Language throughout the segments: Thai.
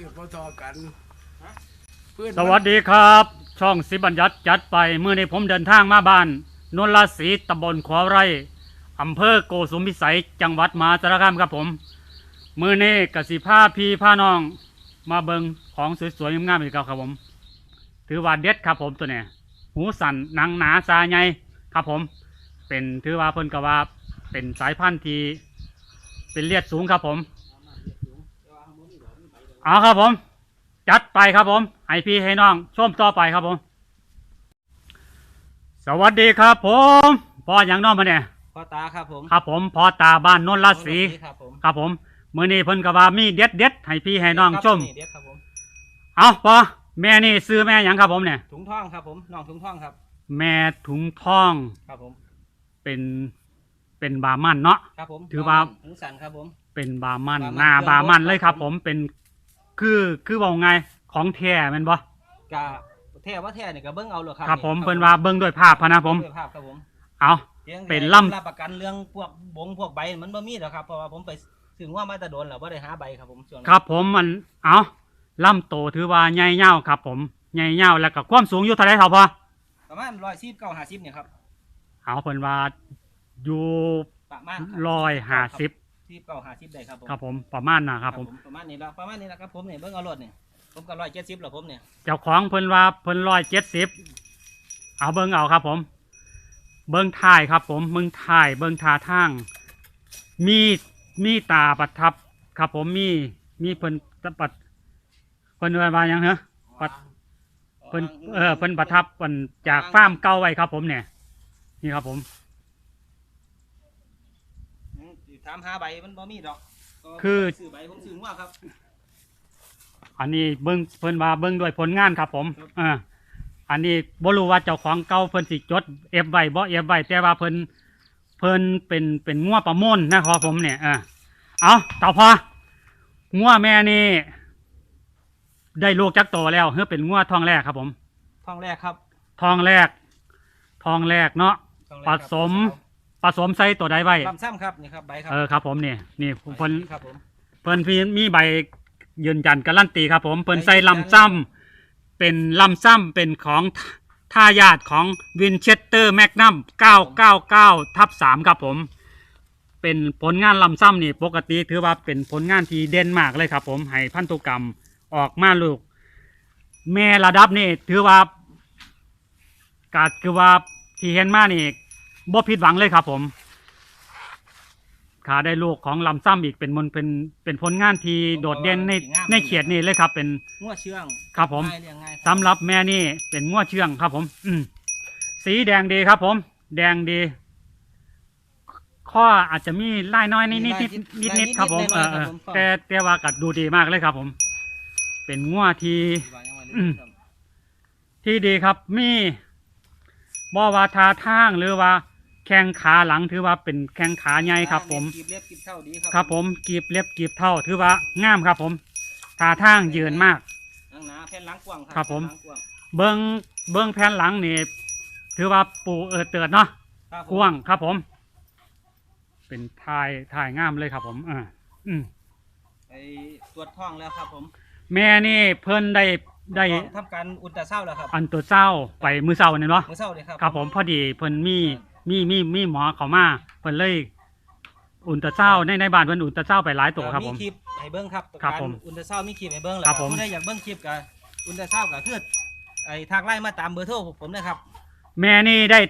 ซื้อพอทอกันเพื่อนสวัสดีครับ ช่องสิบัญญัติจัดไปเมื่อนี้ผมเดินทางมาบ้านนนทราศีตำบลขวาวไร่อำเภอโกสุมพิสัยจังหวัดมหาสารคามครับผมเมื่อนี้กสิผ้าพี่ผ้าน้อง มาเบิงของสวยๆงามๆอีกแล้วครับผม ถือว่าเด็ดครับผมตัวเนี้ยหูสันหนังหนาซาใหญ่ครับผม เป็นถือว่าเพิ่นกว่าเป็นสายพันธุ์ที่เป็นเลียดสูงครับผม เอาครับผม จัดไปครับผมให้พี่ให้น้องชมต่อไปครับผม สวัสดีครับผมพ่ออย่างน้องมาเนี่ยพ่อตาครับผมครับผมพ่อตาบ้านนนทราศีครับผมครับผมมื้อนี้เพิ่นก็ว่ามีเด็ดเด็ดๆให้พี่ให้น้องชมเด็ดครับผมเอาพ่อแม่นี่ซื้อแม่หยังครับผมเนี่ยถุงท่องครับผมน้องถุงท่องครับ แม่ถุงทองครับผม เป็นเป็นบามันเนาะครับผมถือว่าถุงสันครับผม เป็นบามันบามันหน้าบามันเลยครับคผรับมเป็น คือคือว่าไงของแท้แม่นบ่กะแท้ว่าแท้เนี่ยก็เบิ้งเอาเลยครับครับผมนี่เพิ่นว่าเบิ่งด้วยภาพพะนะผมด้วยภาพครับผมเอา พียงแต่เป็นล่ำรับประกันเรื่องพวกบงพวกใบมันบ่มีหรอกครับเพราะว่าผมไปถึงว่ามาแตะโดนแล้วบ่ได้หาใบครับผมช่วงนั้นครับผมมันเอาล่ำโตถือว่าใหญ่เง่าวครับ ผมใหญ่เง่าวแล้วก็ความสูงอยู่เท่าไรเท่าพอประมาณร้อยสิบเก้าห้าสิบเนี่ยครับเอาเพิ่นว่าอยู่ประมาณร้อยห้าสิบ สิบเก้าห้าสิบได้ครับผมครับผมประมาณนะครับผม ประมาณนี้ละประมาณนี้ละครับผมเนี่ยเบิ้งเอารถเนี่ยผมก็ร้อยเจ็ดสิบแล้วผมเนี่ยเจ้าของเพิ่นว่าเพิ่นร้อยเจ็ดสิบเอาเบิ่งเอาครับผม เบิ่งท่ายครับผมเบิ่งท่ายเบิ่งท่าทางมีมีตาประทับครับผมมีมีเพิ่นปัดเพิ่นว่าว่าหยังเหรอปัดเพิ่นเออเพิ่นประทับเพิ่นจากฟาร์มเก่าไว้ครับผมเนี่ยนี่ครับผมอืม ถามหาใบมันบ่มีดอกก็คือ ซื้อใบผมซื้อว่าครับ อันนี้เบิ้งเพิ่นว่าเบิ้งด้วยผลงานครับผมครับอ่าอันนี้บ่รู้ว่าเจ้าของเก่าเพิ่นสิจดเอฟไว้บ่เอฟไว้แต่ว่าเพิ่นเพิ่นเป็นเป็นงัวประมนนะครับผมเนี่ยอ่าเอาต่อพองัวแม่นี่ได้ลูกจักโตแล้วเฮ้อเป็นงัวทองแรกครับผมทองแรกครับทองแรกทองแรกเนาะทองแรผกครับสมผส มใส่ตัวใดไว้ลำซ้ำครับนี่ครับใบครัเออครับ ผมนี่นี่เพิ่นครับผมเพิ่นมีมีใบยืนยันการันตีครับ ผมเพิ่นใส่ลำซ้ำเป็นลำซ้ำเป็นของททายาทของวินเชสเตอร์แมกนัม999ทับ3ครับผม เป็นผลงานลำซ้ำนี่ปกติถือว่าเป็นผลงานที่เด่นมากเลยครับ ผมให้พันธุกรรมออกมาลูก แม่ระดับนี่ถือว่ากาดคือว่าที่เห็นมานี่ บ่ผิดหวังเลยครับผม ขาได้ลูกของลำซ้ำอีกเป็นมนเป็นเป็นผลงานที่โดดเด่นในในเขียดนี่เลยครับ เป็นงัวเชื่องครับผมง่ายเรียงง่ายสำหรับแม่นี่เป็นง้วเชื่องครับ ผม อืมสีแดงดีครับ ผม แดงดี ข้ออาจจะมีลายน้อยนิดนิดนิดนิดนิดครับ ผมเออเออแต่แต่ว่ากัดดูดีมากเลยครับ ผม เป็นง้วที่ว่ายังไงอืมครับที่ดีครับ มีบ่ว่าทาทางหรือว่า แข้งขาหลังถือว่าเป็นแข้งขาใหญ่ครับ ผมกีบเล็บกีบเท่าดีครัครับ ผมกีบเล็บกีบเท่าถือว่างามครับ ผมท่าทางยืนมาก หนังหนาแผ่นหลังกว้างครัครับผม แผ่นหลังกว้างเบิ้งเบิ้งแผ่นหลังนี่ถือว่าปูเออเติดเนาะครับผมกว้างครับผม เป็นทายทายงามเลยครับ ผมอ่าอืมไปตรวจท้องแล้วครับผมแม่นี่เพิ่นได้ได้ทำการอุลตราเศร้าวด์แล้วครับอันตัวเจ้าไปมือเศร้าเนี่ยเนาะเมื่อเช้าเลยครับครับผมพอดีเพิ่นมี มีมีมีหมอเขามาเพิ่นเลยอุ่นตราเจ้าในในบ้านเพิ่นอุ่นตราเจ้าไปหลายตัวครับผม คลิปให้เบิ้งครับครับการผมอุลตราเศร้าวด์มีคลิปให้เบิ้งแล้วครับผม ผู้ใดอยากเบิ้งคลิปกับอุลตราเศร้าวด์กับคือไอ้ทางไล่มาตามเบอร์โทรผมนะครับแม่นี่ได้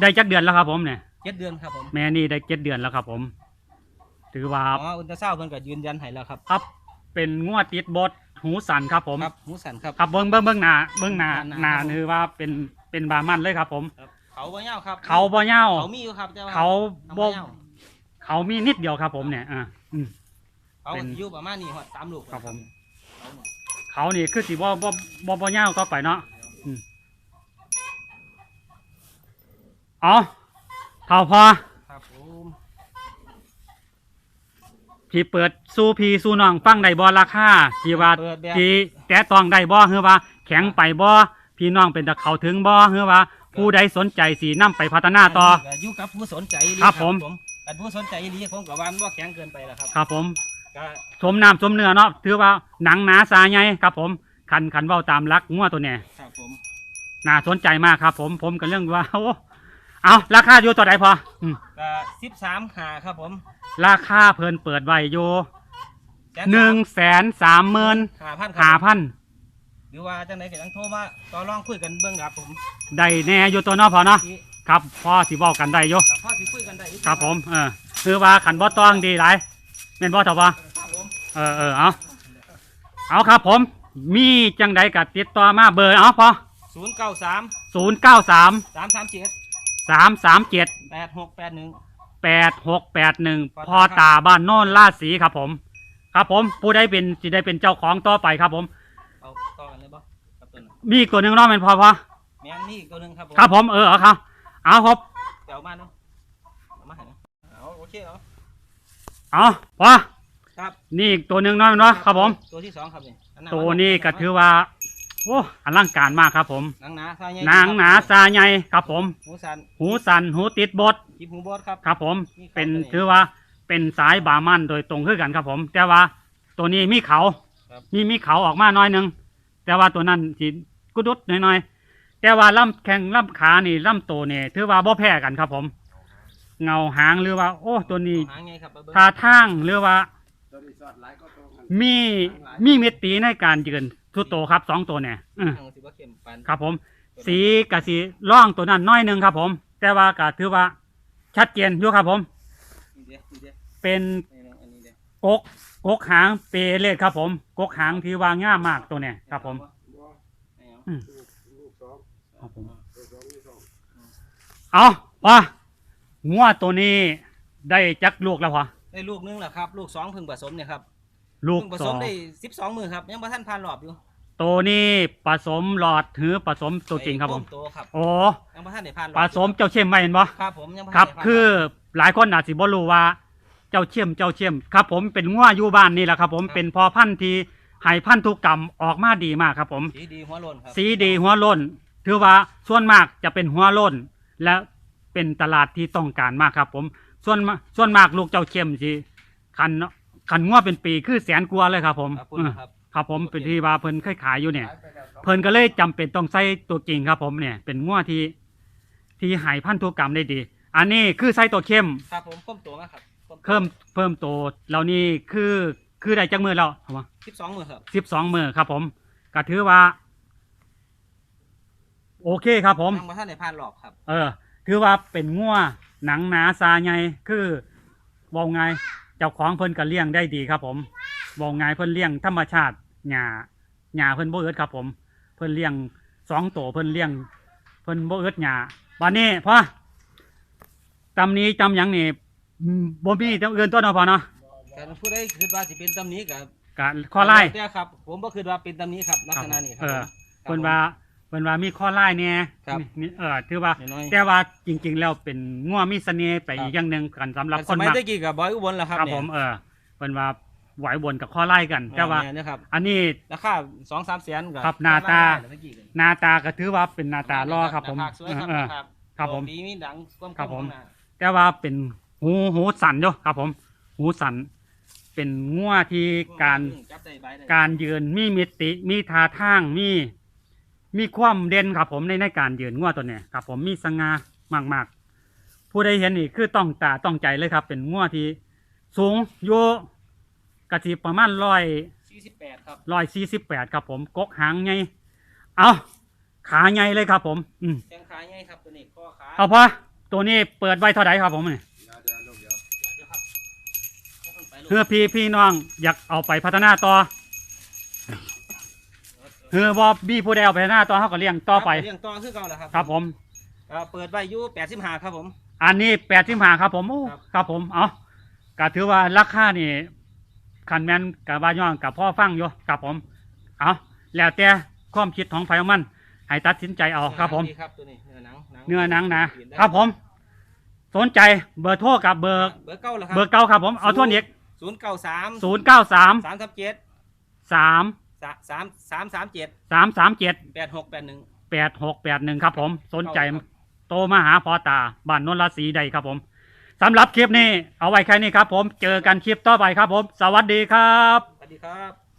ได้จักเดือนแล้วครับผมเนี่ย เจ็ดเดือนครับผมแม่นี่ได้เจ็ดเดือนแล้วครับผม ถือว่าอ๋ออุลตราเศร้าวด์เพิ่นก็ยืนยันให้แล้วครับครับเป็นงวดติดบดหูสันครับผม ครับหูสันครับ ครับเบิ้งเบิ้งเบิ้งหน้าเบิ้งหน้าหน้าหน้าครับผมคือว่าเป็นเป็นบามันเลยครับผม ครับ เขาบ่ยาวครับเขาบ่เหย้าเขามีอยู่ครับแต่ว่าเขาเขาบ่บ่ยาวเขามีนิดเดียวครับ ผมเนี่ยอ่าอืมเขาเป็นอยู่ประมาณนี้ฮอดสามลูกครับผมเขาเนี่ยเขานี่คือสิบ่บ่บ่บ่เหย้าก็ไปเนาะอืมเอาเท่าพอครับผมพี่เปิดสู้พี่สู้น้องฟังได้บ่ราคาที่ว่าเปิดแบบที่แต่ต้องได้บ่คือว่า แข็งไปบ่พี่น้องเป็นตะเขาถึงบ่คือว่า ผู้ใดสนใจสีนํไปพัฒนาต่อนนี้ก็อยู่กับผู้สนใจอีหลีครับผมแต่ผู้สนใจอีหลีผมกับวามันว่าแข็งเกินไปแล้วครับครับผม ก็สมน้ำสมเนื้อเนาะถือว่าหนังหนาสาใหญ่ครับผมคันคันเว้าตามรักงัวตัวเนี้ยครับผมน่าสนใจมากครับ ผมผมก็เรื่องว่าโอ้เอาราคาอยู่ตัวใดพออืมก็สิบสามหาครับผมราคาเพิ่นเปิดไว้อยู่แสนหนึ่งแสนสามหมื่นหาพันคห้ารับพัน หรือว่าจังไหนก็ยังโทรมาต่อรองคุยกันเบื้องครับผมได้แน่อยู่ตัวเนาะพอเนาะที่ครับพอสิบอกกันได้อยู่กับพ่อสิคุยกันได้อีกครับผมเออคือว่าขันบ่ต้องดีหลายแม่นบ่ถอบ่ครับผมเออเออเอาเอาครับผม มีจังใดก็ติดต่อมาเบอร์เอาพอศูนย์เก้าสามศูนย์เก้าสามสามสามเจ็ดสามสามเจ็ดแปดหกแปดหนึ่ง แปดหกแปดหนึ่งพอพอตาบ้านโน่นลาดสีครับผม ครับผมผู้ได้เป็นจะได้เป็นเจ้าของต่อไปครับผม มีอีกตัวหนึ่งเนาะแม่นพอพอแม่นนี่อีกตัวหนึงครับผมครับผมเออเอาครับเอาครับเดี๋ยวเอามาเนาะเอามาให้นะเอาโอเคเอาเอาพอครับนี่อีกตัวหนึ่งเนาะเนาะครับผม ตัวที่สองครับนี่อัหาตัวนี้ก็ถือว่าโอ้อลังการมากครับผม หนังหนาซาใหญ่หนางหนาซาใหญ่ครับผมหมูสันหูสันหูติดบดจิบหูบอสครับ ครับผม มีเขาเป็นตัวนี้ถือว่าเป็นสายบามันโดยตรงคือกันครับผม แต่ว่าตัวนี้มีเขา ครับ มีมีเขาออกมาหน้อยหนึงแต่ว่าตัวนั้นสิ กุดุดหน่อยๆแต่ว่าลำแข้งลำขานี่ลำโตนี่ถือว่าบ่แพ้กันครับผม เงาหางหรือว่า โอ้ตัวนี้หางไงครับเบิ่งท่าทางหรือว่าตัวนี้สอดหลายก็ตรงกันมีมีเม็ดตีในการยืนทุกโตวครับสองตัวเนี่ยอือหางสิบ่เข้มปานครับผม สีกับสีร่องตัวนั้นน้อยหนึ่งครับผม แต่ว่าก็ถือว่าชัดเจนอยู่ครับผม นี่เด้นี่เด้เป็นนี่เด้อันนี้เด้กกกกหางเปเลดครับผม กกหางที่วางง่ามมากตัวเนี่ยครับผมบ่ไม่เอาอืมลูกลูกสองครับผมลูกสองลูกสองเอาพองัวตัวนี้ได้จักลูกแล้วพอได้ลูกนึงแหละครับ ลูกสองเพึ่งผสมเนี่ยครับลูกเพึ่งผสสอมงได้สิบสองมือครับ ยังบ่ทันผ่านรอบอยู่ตัวนี้ผสมหลอดถือผสมตัวจริงครับผมไอ้โตัวครับโอ้ยังบ่ทันได้ผ่านรอบผสมเจ้าเชี่ยมไว้เห็นบ่ครับผมยังบ่ทันครับ ได้ผ่านคือหลายคนอาจสิบ่รู้ว่า เจ้าเชี่ยมเจ้าเชี่ยมครับ ผมเป็นงัวอยู่บ้านนี่แหละครับ ผมเป็นพอพันธุ์ที่ ให้พันธุกรรมออกมาดีมากครับผม สีดีหัวโลนครับสีดีหัวโล้น ถือว่าส่วนมากจะเป็นหัวโล้น และเป็นตลาดที่ต้องการมากครับผม ส่วนมากส่วนมากลูกเจ้าเข้มสิคันคันงัวเป็นปีคือแสนกว่าเลยครับผมครับคุณเออครับ ครับผมเป็นที่ว่าเพิ่นเคยขายอยู่เนี่ยหายไปแล้วสองเพิ่นก็เลยจำเป็นต้องใส่ตัวจริงครับผมเนี่ย เป็นงัวที่ที่ใหายพันธุกรรมได้ดี อันนี้คือใส่ตัวเข้ม ครับผมก้มตัวมาครับเพิ่มเพิ่มตัวเหล่านี้คือคือได้จักมือแล้วครับ สิบสองมือครับสิบสองมือครับ ผมก็ถือว่า โอเคครับ ผมยังบ่ทันได้ผ่านรอบครับ เออ ถือว่าเป็นงัวหนังหนาซาใหญ่คือเวาไงเจ้าของเพิ่นก็เลี้ยงได้ดีครับ ผมเวาไงเพิ่นเลี้ยงธรรมชาติหญ้าหญ้าเพิ่นบ่เอิดครับ ผม เพิ่นเลี้ยงสองตัวเพิ่นเลี้ยง เพิ่นบ่เอิดหญ้าบัดนี้พ่อตำนี้จำหยังนี่อืมบ่มีแต่อื่นตัวเนาะพ่อเนาะ การผู้ใดคิดว่าสิเป็นตำหนี้กับ กะข้อไล่ แต่ครับ ผมบ่คิดว่าเป็นตำหนี้ครับลักษณะนี้ครัเออ ผม เพิ่นว่าเพิ่นว่ามีข้อไล่เนี่ยครับนี่เออถือว่าน้อยๆ แต่ว่าจริง ๆ แล้วเป็นงัวมีเสน่ห์ไปอีกอย่างหนึ่งกันสำหรับแต่คสนมัยมักตะกี้กับบอยอุบลแล้วครับครับเนี่ยผมเออเป็นว่าไหวบนกับข้อไล่กัน แต่ว่า เนี่ยนะครับอันนี้ ราคาสองสามแสนกับครับหน้าตาตะกี้กันหนาตาก็ถือว่าเป็นหนาตาล่อครับผมหน้าผากสวยครับเออหน้าผากครับผมปีมีดังกว้างๆครับผม ข้างหน้าแต่ว่าเป็นหูหูสันอยู่ครับผม หูสัน เป็นงัวที่การจับได้ใบได้การยืนมีมิติมีท่าทางมี มีความเด่นครับผมในในการยืนงัวตัวเนี้ยครับผมมีสง่ามากๆ ผู้ใดเห็นนี่คือต้องตาต้องใจเลยครับ เป็นงัวที่สูงโยกะจิประมาณร้อยสี่สิบแปดครับร้อยสี่สิบแปดครับ ผมกกหางไงเอาขาไงเลยครับ ผม อืมแข้งขาใหญ่ครับตัวนี้ข้อขาเอาพอตัวนี้เปิดไว้เท่าไหร่ครับผมเนี่ย เดี๋ยวเดี๋ยวลูกเดี๋ยว เดี๋ยวครับ เอาขึ้นไปลูกเพื่อพี่พี่น้องอยากเอาไปพัฒนาต่อเพื่อว่าบี้ผู้ใดเอาไปพัฒนาต่อเขาก็เลี้ยงต่อไปเลี้ยงต่อคือเก่าแหละครับครับผมเอ่อเปิดไว้อยู่แปดสิบห้าครับผม อันนี้แปดสิบห้าครับผมโอ้ครับ ครับผมเอาก็ถือว่าราคานี่คันแมนกับว่าย่องกับพ่อฟังอยู่ครับผมเอาแล้วแต่ความคิดของไฟของมันให้ตัดสินใจเอาครับผม ดีครับตัวนี้เนื้อหนังเนื้อหนังนะกิได้ครับผม สนใจเบอร์โทรกับเบอร์ เบอร์เก้าเหรอครับเบอร์เก้าครับผมเอาทวนอีก ศูนย์เก้าสามศูนย์เก้าสามสามสามเจ็ดสามสามสามสามเจ็ดสามสามเจ็ดแปดหกแปดหนึ่งแปดหกแปดหนึ่งครับผม สนใจครับโตมาหาพอตาบ้านนนทราศีใดครับผมสำหรับคลิปนี้ เอาไว้แค่นี้ครับผม เจอกันคลิปต่อไปครับผม สวัสดีครับ สวัสดีครับ